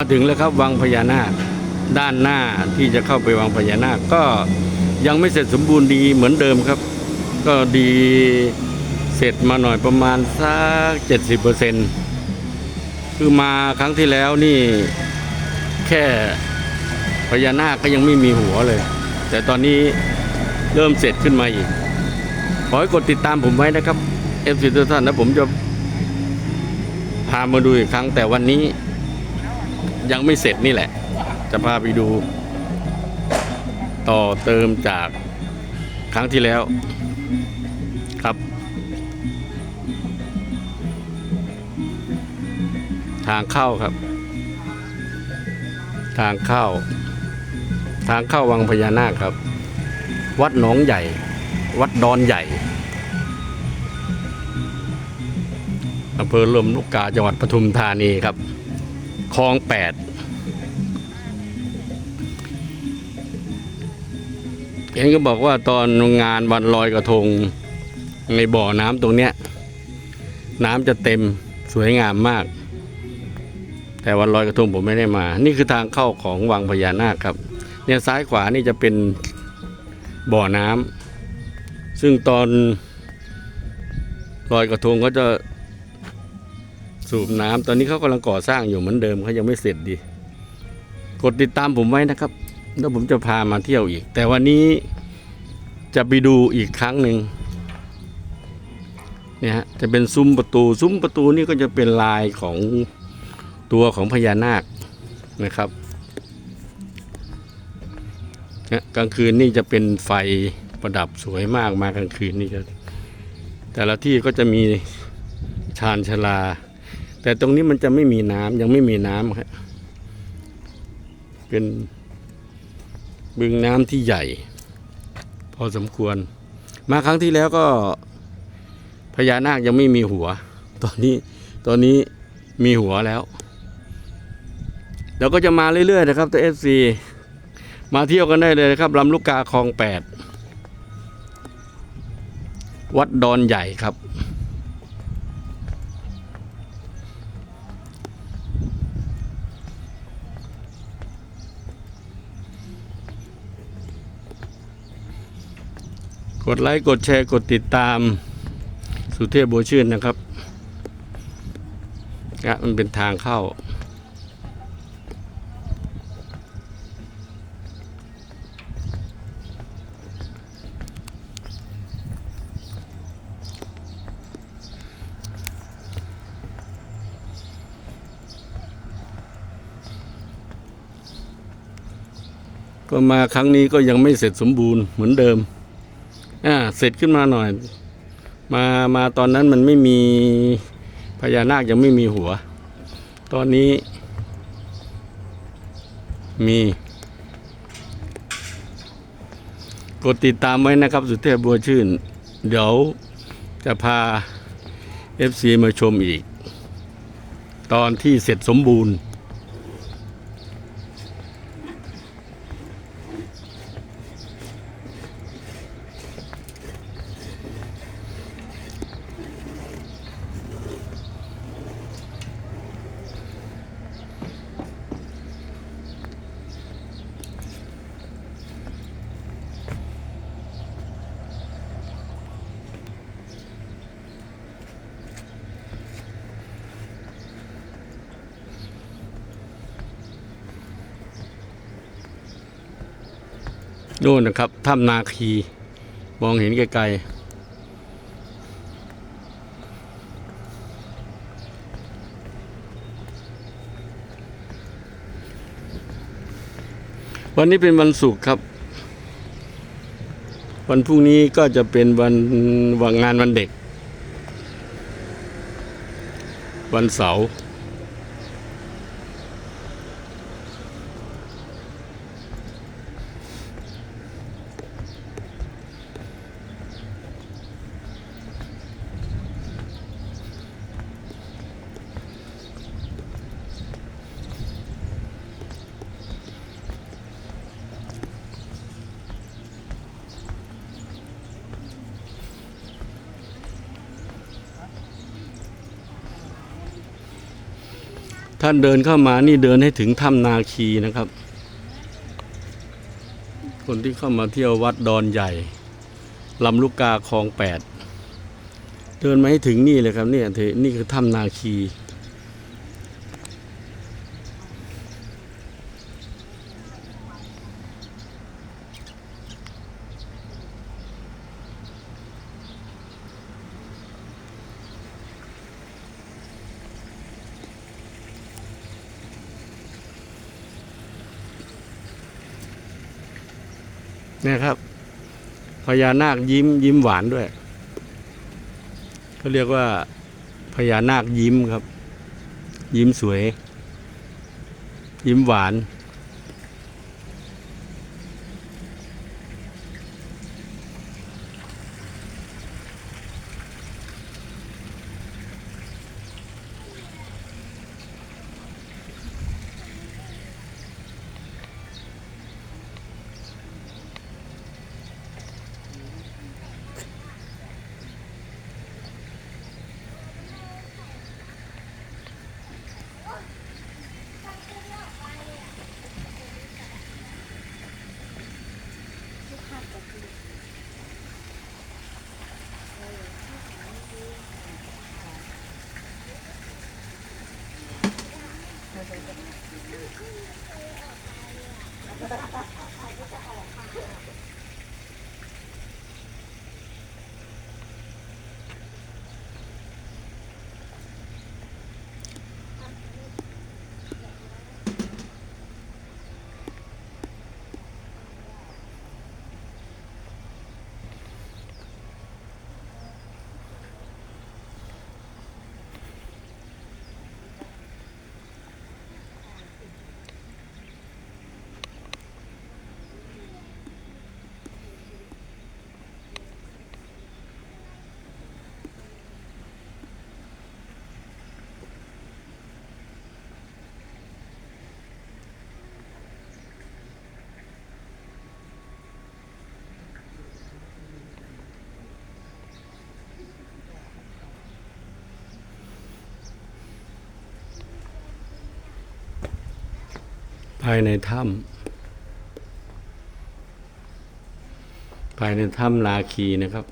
มาถึงแล้วครับวังพญานาคด้านหน้าที่จะเข้าไปวังพญานาคก็ยังไม่เสร็จสมบูรณ์ดีเหมือนเดิมครับ ก็ดีเสร็จมาหน่อยประมาณสักเจ็ดสิบเปอร์เซ็นคือมาครั้งที่แล้วนี่แค่พญานาคก็ยังไม่มีหัวเลย แต่ตอนนี้เริ่มเสร็จขึ้นมาอีก ขอให้กดติดตามผมไว้นะครับเอฟซีทุกท่านนะผมจะพามาดูอีกครั้งแต่วันนี้ ยังไม่เสร็จนี่แหละ จะพาไปดู ต่อเติมจากครั้งที่แล้วครับ ทางเข้าครับ ทางเข้า ทางเข้าวังพญานาคครับ วัดหนองใหญ่ วัดดอนใหญ่อำเภอลมลูกกาจังหวัดปทุมธานีครับ คลองแปดเห็นก็บอกว่าตอนงานวันลอยกระทง ในบ่อน้ำตรงเนี้ย น้ำจะเต็มสวยงามมาก แต่วันลอยกระทงผมไม่ได้มา นี่คือทางเข้าของวังพญานาคครับ เนี่ยซ้ายขวานี่จะเป็นบ่อน้ำซึ่งตอนลอยกระทงก็จะ สูบน้ำตอนนี้เขากำลังก่อสร้างอยู่เหมือนเดิมเขายังไม่เสร็จดี กดติดตามผมไว้นะครับ แล้วผมจะพามาเที่ยวอีก แต่วันนี้จะไปดูอีกครั้งหนึ่งเนี่ยฮะจะเป็นซุ้มประตูซุ้มประตูนี่ก็จะเป็นลายของตัวของพญานาคนะครับกลางคืนนี่จะเป็นไฟประดับสวยมากมากลางคืนนี่จะแต่ละที่ก็จะมีชานชลา แต่ตรงนี้มันจะไม่มีน้ำยังไม่มีน้ำครับเป็นบึงน้ำที่ใหญ่ พอสมควร มาครั้งที่แล้วก็พญานาคยังไม่มีหัว ตอนนี้ตอนนี้มีหัวแล้วเดี๋ยวก็จะมาเรื่อยๆนะครับตัวเอฟซีมาเที่ยวกันได้เลยนะครับลำลูกกาคลองแปดวัดดอนใหญ่ครับ กดไลค์ กดแชร์ กดติดตาม สุเทพบัวชื่นนะครับนะมันเป็นทางเข้า ก็มาครั้งนี้ก็ยังไม่เสร็จสมบูรณ์เหมือนเดิม อ่าเสร็จขึ้นมาหน่อย มามาตอนนั้นมันไม่มีพญานาคยังไม่มีหัว ตอนนี้ มีกดติดตามไว้นะครับ สุเทพบัวชื่น เดี๋ยวจะพา FC มาชมอีก ตอนที่เสร็จสมบูรณ์ นู่นนะครับถ้ำนาคีมองเห็นไกลๆ วันนี้เป็นวันศุกร์ครับ วันพรุ่งนี้ก็จะเป็นวันวันงานวันเด็ก วันเสาร์ ท่านเดินเข้ามานี่เดินให้ถึงถ้ำนาคีนะครับ คนที่เข้ามาเที่ยววัดดอนใหญ่ลำลูกกาคลองแปดเดินมาให้ถึงนี่เลยครับเนี่ยเทนี่คือถ้ำนาคี เนี่ยครับพญานาคยิ้มยิ้มหวานด้วยเขาเรียกว่าพญานาคยิ้มครับ ยิ้มสวย ยิ้มหวาน ภายในถ้ำภายในถ้ำนาคีนะครับ